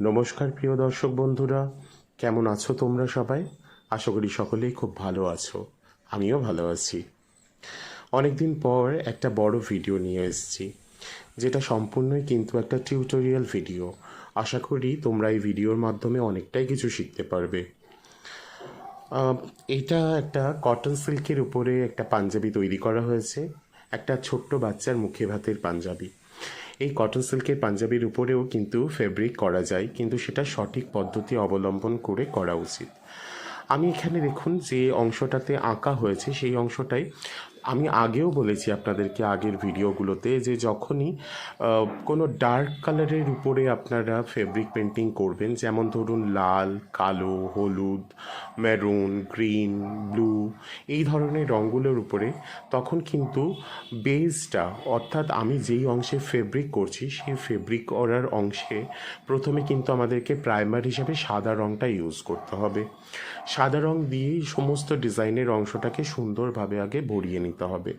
নমস্কার, প্রিয় দর্শক বন্ধুরা। কেমন আছো তোমরা সবাই? আশা করি সকলেই খুব ভালো আছো। আমিও ভালো আছি। অনেকদিন পর একটা বড় ভিডিও নিয়ে এসেছি, যেটা সম্পূর্ণই কিন্তু একটা টিউটোরিয়াল ভিডিও। আশা করি তোমরা এই ভিডিওর মাধ্যমে অনেকটাই কিছু শিখতে পারবে। এটা একটা কটন সিল্কের উপরে একটা পাঞ্জাবি তৈরি করা হয়েছে। একটা ছোট্ট বাচ্চার মুখে ভাতের পাঞ্জাবি। এই কটন সিল্কের পাঞ্জাবির উপরেও কিন্তু ফেব্রিক করা যায়, কিন্তু সেটা সঠিক পদ্ধতি অবলম্বন করে করা উচিত। আমি এখানে দেখুন যে অংশটাতে আঁকা হয়েছে, সেই অংশটাই আমি আগেও বলেছি আপনাদেরকে আগের ভিডিওগুলোতে যে যখনই কোনো ডার্ক কালারের উপরে আপনারা ফেব্রিক পেন্টিং করবেন, যেমন ধরুন লাল, কালো, হলুদ মেরুন গ্রিন ব্লু এই ধরনের রঙগুলোর উপরে, তখন কিন্তু বেসটা অর্থাৎ আমি যেই অংশে ফেব্রিক করছি, সেই ফেব্রিক করার অংশে প্রথমে কিন্তু আমাদেরকে প্রাইমার হিসাবে সাদা রঙটা ইউজ করতে হবে। সাদা রং দিয়েই সমস্ত ডিজাইনের অংশটাকে সুন্দরভাবে আগে ভরিয়ে নিতে হবে।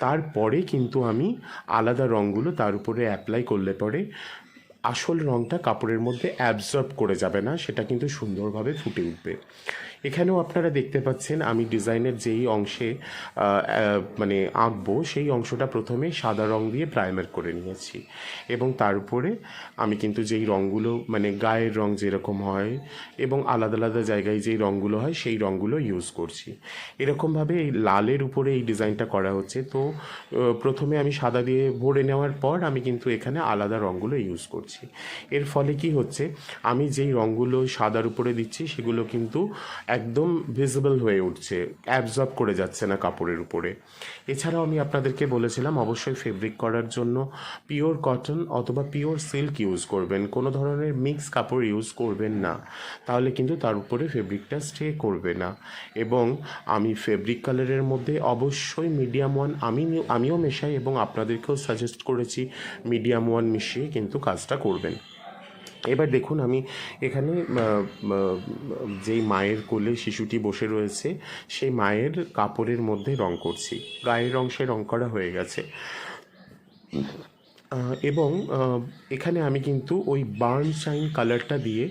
তারপরে কিন্তু আমি আলাদা রঙগুলো তার উপরে অ্যাপ্লাই করলে পরে আসল রঙটা কাপড়ের মধ্যে অ্যাবজর্ব করে যাবে না, সেটা কিন্তু সুন্দরভাবে ফুটে উঠবে। এখানেও আপনারা দেখতে পাচ্ছেন, আমি ডিজাইনের যেই অংশে মানে আঁকবো, সেই অংশটা প্রথমে সাদা রং দিয়ে প্রাইমার করে নিয়েছি। এবং তার উপরে আমি কিন্তু যেই রঙগুলো মানে গায়ের রং যেরকম হয় এবং আলাদা আলাদা জায়গায় যেই রঙগুলো হয়, সেই রঙগুলো ইউজ করছি। এরকমভাবে এই লালের উপরে এই ডিজাইনটা করা হচ্ছে। তো প্রথমে আমি সাদা দিয়ে ভরে নেওয়ার পর আমি কিন্তু এখানে আলাদা রঙগুলো ইউজ করছি। এর ফলে কি হচ্ছে, আমি যেই রঙগুলো সাদার উপরে দিচ্ছি, সেগুলো কিন্তু একদম ভিজিবল হয়ে উঠছে অ্যাবজর্ব করে যাচ্ছে না কাপড়ের উপরে। এছাড়াও আমি আপনাদেরকে বলেছিলাম, অবশ্যই ফেব্রিক করার জন্য পিওর কটন অথবা পিওর সিল্ক ইউজ করবেন। কোনো ধরনের মিক্স কাপড় ইউজ করবেন না। তাহলে কিন্তু তার উপরে ফেব্রিকটা স্টে করবে না। এবং আমি ফেব্রিক কালারের মধ্যে অবশ্যই মিডিয়াম ওয়ান আমি আমিও মেশাই এবং আপনাদেরকেও সাজেস্ট করেছি মিডিয়াম ওয়ান মিশিয়ে কিন্তু কাজটা করবেন। এবার দেখুন, আমি এখানে যেই মায়ের কোলে শিশুটি বসে রয়েছে, সেই মায়ের কাপড়ের মধ্যে রং করছি। গায়ের অংশে রং করা হয়ে গেছে। এবং এখানে আমি কিন্তু ওই বার্ন শাইন কালারটা দিয়ে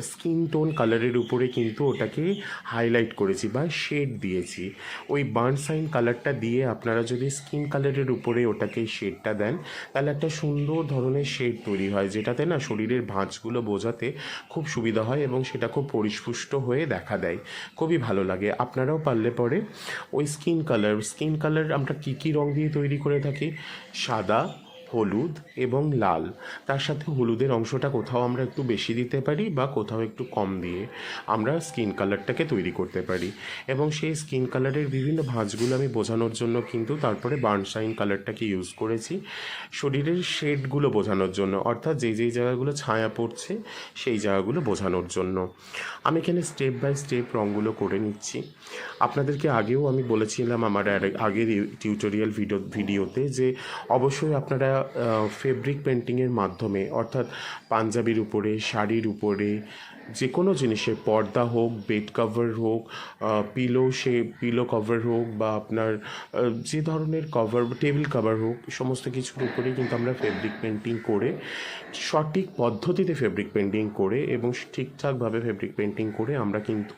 স্কিন টোন কালারের উপরে কিন্তু ওটাকে হাইলাইট করেছি বা শেড দিয়েছি। ওই বার্ন শাইন কালারটা দিয়ে আপনারা যদি স্কিন কালারের উপরে ওটাকে শেডটা দেন, তাহলে একটা সুন্দর ধরনের শেড তৈরি হয়, যেটাতে না শরীরের ভাঁজগুলো বোঝাতে খুব সুবিধা হয় এবং সেটা খুব পরিস্পুষ্ট হয়ে দেখা দেয়। খুবই ভালো লাগে। আপনারাও পারলে পরে ওই স্কিন কালার স্কিন কালার আমরা কী কী রং দিয়ে তৈরি করে থাকি? সাদা হলুদ এবং লাল। তার সাথে হলুদের অংশটা কোথাও আমরা একটু বেশি দিতে পারি বা কোথাও একটু কম দিয়ে আমরা স্কিন কালারটাকে তৈরি করতে পারি। এবং সেই স্কিন কালারের বিভিন্ন ভাঁজগুলো আমি বোঝানোর জন্য কিন্তু তারপরে বার্নশাইন কালারটাকে ইউজ করেছি। শরীরের শেডগুলো বোঝানোর জন্য, অর্থাৎ যেই যেই জায়গাগুলো ছায়া পড়ছে সেই জায়গাগুলো বোঝানোর জন্য। আমি এখানে স্টেপ বাই স্টেপ রঙগুলো করে নিচ্ছি। আপনাদেরকে আগেও আমি বলেছিলাম আমার আগের টিউটোরিয়াল ভিডিও ভিডিওতে যে অবশ্যই আপনারা ফেব্রিক পেন্টিংয়ের মাধ্যমে, অর্থাৎ পাঞ্জাবির উপরে, শাড়ির উপরে, যে কোনো জিনিসের পর্দা হোক বেড কভার হোক পিলো সে পিলো কভার হোক বা আপনার যে ধরনের কভার টেবিল কভার হোক, সমস্ত কিছুর উপরে কিন্তু আমরা ফেব্রিক পেন্টিং করে, সঠিক পদ্ধতিতে ফেব্রিক পেন্টিং করে এবং ঠিকঠাকভাবে ফেব্রিক পেন্টিং করে আমরা কিন্তু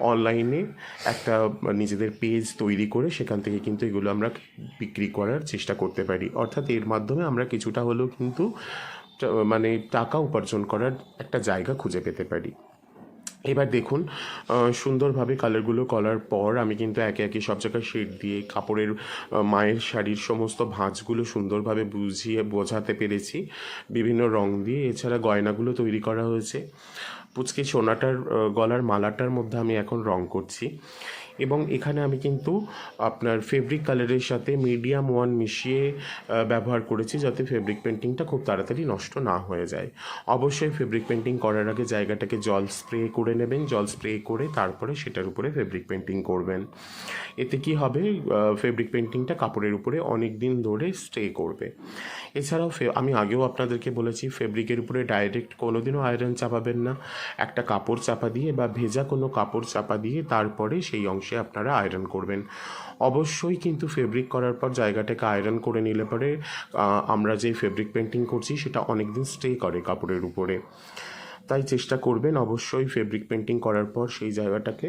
অনলাইনে একটা নিজেদের পেজ তৈরি করে সেখান থেকে কিন্তু এগুলো আমরা বিক্রি করার চেষ্টা করতে পারি। অর্থাৎ এর মাধ্যমে আমরা কিছুটা হলেও কিন্তু মানে টাকা উপার্জন করার একটা জায়গা খুঁজে পেতে পারি। এবার দেখুন সুন্দরভাবে কালারগুলো করার পর আমি কিন্তু একে একে সব জায়গায় শেড দিয়ে কাপড়ের মায়ের শাড়ির সমস্ত ভাঁজগুলো সুন্দরভাবে বুঝিয়ে বোঝাতে পেরেছি। বিভিন্ন রং দিয়ে, এছাড়া গয়নাগুলো তৈরি করা হয়েছে। পুচকে সোনাটার গলার মালাটার মধ্যে আমি এখন রং করছি। এবং এখানে আমি কিন্তু আপনার ফেব্রিক কালারের সাথে মিডিয়াম ওয়ান মিশিয়ে ব্যবহার করেছি যাতে ফেব্রিক পেন্টিংটা খুব তাড়াতাড়ি নষ্ট না হয়ে যায়। অবশ্যই ফেব্রিক পেন্টিং করার আগে জায়গাটাকে জল স্প্রে করে নেবেন, জল স্প্রে করে তারপরে সেটার উপরে ফেব্রিক পেন্টিং করবেন। এতে কি হবে? ফেব্রিক পেন্টিংটা কাপড়ের উপরে অনেক দিন ধরে স্টে করবে। এছাড়াও আমি আগেও আপনাদেরকে বলেছি, ফেব্রিকের উপরে ডাইরেক্ট কোনোদিনও আয়রন চাপাবেন না। একটা কাপড় চাপা দিয়ে বা ভেজা কোনো কাপড় চাপা দিয়ে তারপরে সেই অংশে আপনারা আয়রন করবেন। অবশ্যই কিন্তু ফেব্রিক করার পর জায়গাটাকে আয়রন করে নিলে পরে আমরা যে ফেব্রিক পেন্টিং করছি সেটা অনেক দিন স্টে করে কাপড়ের উপরে। তাই চেষ্টা করবেন অবশ্যই ফেব্রিক পেন্টিং করার পর সেই জায়গাটাকে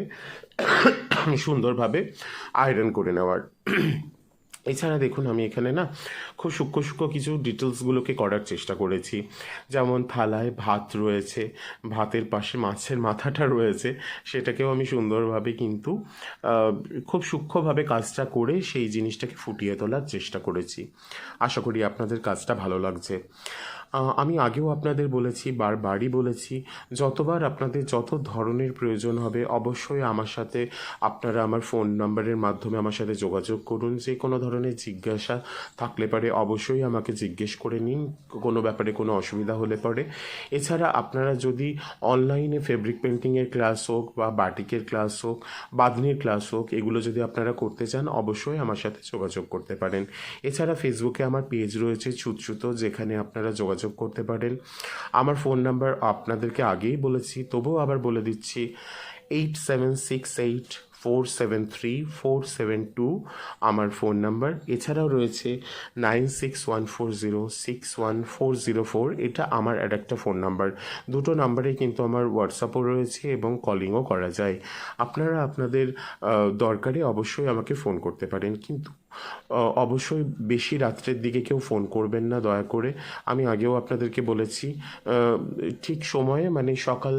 সুন্দরভাবে আয়রন করে নেওয়ার। এছাড়া দেখুন, আমি এখানে না খুব সূক্ষ্ম সূক্ষ্ম কিছু ডিটেলসগুলোকে করার চেষ্টা করেছি। যেমন থালায় ভাত রয়েছে, ভাতের পাশে মাছের মাথাটা রয়েছে, সেটাকেও আমি সুন্দরভাবে কিন্তু খুব সূক্ষ্মভাবে কাজটা করে সেই জিনিসটাকে ফুটিয়ে তোলার চেষ্টা করেছি। আশা করি আপনাদের কাজটা ভালো লাগছে। আমি আগেও আপনাদের বলেছি, বারবারই বলেছি, যতবার আপনাদের যত ধরনের প্রয়োজন হবে, অবশ্যই আমার সাথে আপনারা আমার ফোন নাম্বারের মাধ্যমে আমার সাথে যোগাযোগ করুন, যে কোনো ধরনের জিজ্ঞাসা থাকলে পারে, অবশ্যই আমাকে জিজ্ঞেস করে নিন। কোনো ব্যাপারে কোনো অসুবিধা হলে পরে। এছাড়া আপনারা যদি অনলাইনে ফেব্রিক পেন্টিংয়ের ক্লাস হোক বা বাটিকের ক্লাস হোক, বাঁধনির ক্লাস হোক, এগুলো যদি আপনারা করতে চান, অবশ্যই আমার সাথে যোগাযোগ করতে পারেন। এছাড়া ফেসবুকে আমার পেজ রয়েছে ছুতছুতো যেখানে আপনারা যোগাযোগ করতে পারেন। আমার ফোন নাম্বার আপনাদেরকে আগেই বলেছি, তবুও আবার বলে দিচ্ছি, eight seven six eight four seven three four seven two আমার ফোন নাম্বার এছাড়াও রয়েছে nine six one four zero six one four zero four এটা আমার আর একটা ফোন নাম্বার দুটো নাম্বারে কিন্তু আমার হোয়াটসঅ্যাপও রয়েছে এবং কলিংও করা যায়। আপনারা আপনাদের দরকারে অবশ্যই আমাকে ফোন করতে পারেন। কিন্তু অবশ্যই বেশি রাত্রের দিকে কেউ ফোন করবেন না, দয়া করে। আমি আগেও আপনাদেরকে বলেছি ঠিক সময়ে মানে সকাল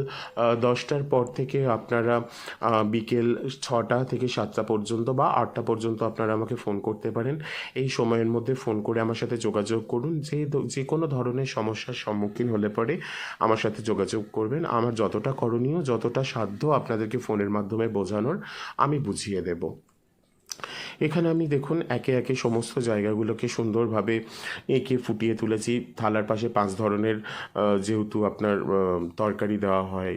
দশটার পর থেকে আপনারা বিকেল ছটা থেকে সাতটা পর্যন্ত বা আটটা পর্যন্ত আপনারা আমাকে ফোন করতে পারেন। এই সময়ের মধ্যে ফোন করে আমার সাথে যোগাযোগ করুন। যে যে কোনো ধরনের সমস্যার সম্মুখীন হলে পরে আমার সাথে যোগাযোগ করবেন। আমার যতটা করণীয়, যতটা সাধ্য আপনাদেরকে ফোনের মাধ্যমে বোঝানোর, আমি বুঝিয়ে দেবো। এখানে আমি দেখুন, একে একে সমস্ত জায়গাগুলোকে সুন্দরভাবে এঁকে ফুটিয়ে তুলেছি। থালার পাশে পাঁচ ধরনের যেহেতু আপনার তরকারি দেওয়া হয়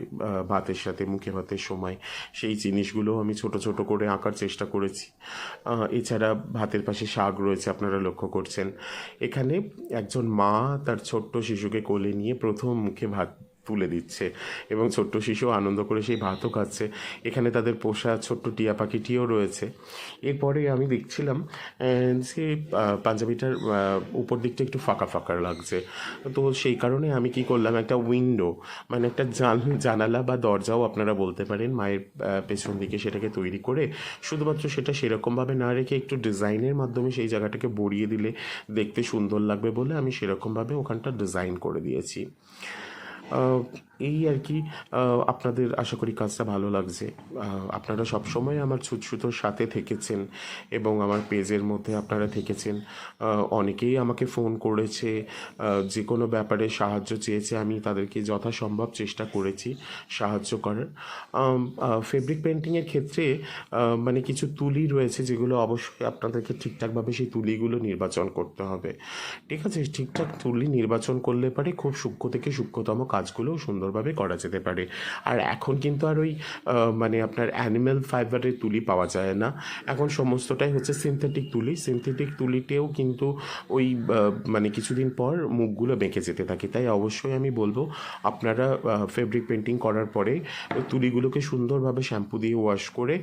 ভাতের সাথে, মুখে ভাতের সময়, সেই জিনিসগুলো আমি ছোট ছোট করে আঁকার চেষ্টা করেছি। এছাড়া ভাতের পাশে শাক রয়েছে, আপনারা লক্ষ্য করছেন। এখানে একজন মা তার ছোট্ট শিশুকে কোলে নিয়ে প্রথম মুখে ভাত তুলে দিচ্ছে। এবং ছোট্ট শিশু আনন্দ করে সেই ভাতও খাচ্ছে। এখানে তাদের পোষা ছোট্ট টিয়া পাখিটিও রয়েছে। এরপরে আমি দেখছিলাম যে পাঞ্জাবিটার উপর দিকটা একটু ফাঁকা ফাঁকা লাগছে। তো সেই কারণে আমি কি করলাম, একটা উইন্ডো মানে একটা জান, জানালা বা দরজাও আপনারা বলতে পারেন মায়ের পেছন দিকে সেটাকে তৈরি করে, শুধুমাত্র সেটা সেরকমভাবে না রেখে একটু ডিজাইনের মাধ্যমে সেই জায়গাটাকে বড়িয়ে দিলে দেখতে সুন্দর লাগবে বলে আমি সেরকমভাবে ওখানটা ডিজাইন করে দিয়েছি। Oh. এই আর কি আপনাদের আশা করি কাজটা ভালো লাগছে। আপনারা সবসময় আমার ছুটছুটোর সাথে থেকেছেন এবং আমার পেজের মধ্যে আপনারা থেকেছেন। অনেকেই আমাকে ফোন করেছে যে কোনো ব্যাপারে সাহায্য চেয়েছে, আমি তাদেরকে যথাসম্ভব চেষ্টা করেছি সাহায্য করার। ফেব্রিক পেন্টিংয়ের ক্ষেত্রে মানে কিছু তুলি রয়েছে যেগুলো অবশ্যই আপনাদেরকে ঠিকঠাকভাবে সেই তুলিগুলো নির্বাচন করতে হবে। ঠিক আছে, ঠিকঠাক তুলি নির্বাচন করলে পারে খুব সূক্ষ্ম থেকে সূক্ষ্মতম কাজগুলোও সুন্দরভাবে করা যেতে পারে। আর এখন কিন্তু আর ওই মানে আপনার অ্যানিম্যাল ফাইবারের তুলি পাওয়া যায় না। এখন সমস্তটাই হচ্ছে সিনথেটিক তুলি। সিনথেটিক তুলিতেও কিন্তু ওই মানে কিছুদিন পর মুখগুলো বেঁকে যেতে থাকে। তাই অবশ্যই আমি বলব, আপনারা ফেব্রিক পেন্টিং করার পরে তুলিগুলোকে সুন্দরভাবে শ্যাম্পু দিয়ে ওয়াশ করে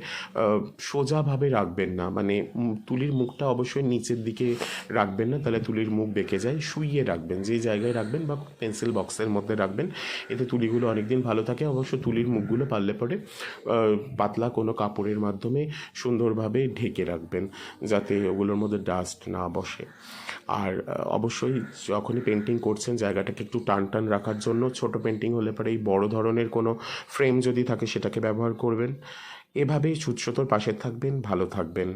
সোজাভাবে রাখবেন না। মানে তুলির মুখটা অবশ্যই নিচের দিকে রাখবেন না। তাহলে তুলির মুখ বেঁকে যায়। শুইয়ে রাখবেন। যে জায়গায় রাখবেন বা পেন্সিল বক্সের মধ্যে রাখবেন, এতে তুলিগুলো অনেকদিন ভালো থাকে, অবশ্য তুলির মুখগুলো পারলে পরে পাতলা কোনো কাপড়ের মাধ্যমে সুন্দরভাবে ঢেকে রাখবেন যাতে ওগুলোর মধ্যে ডাস্ট না বসে। আর অবশ্যই যখনই পেন্টিং করছেন, জায়গাটাকে একটু টান টান রাখার জন্য ছোট পেন্টিং হলে পরে এই বড় ধরনের কোনো ফ্রেম যদি থাকে সেটাকে ব্যবহার করবেন। এভাবেই সুচ্ছতর পাশে থাকবেন, ভালো থাকবেন।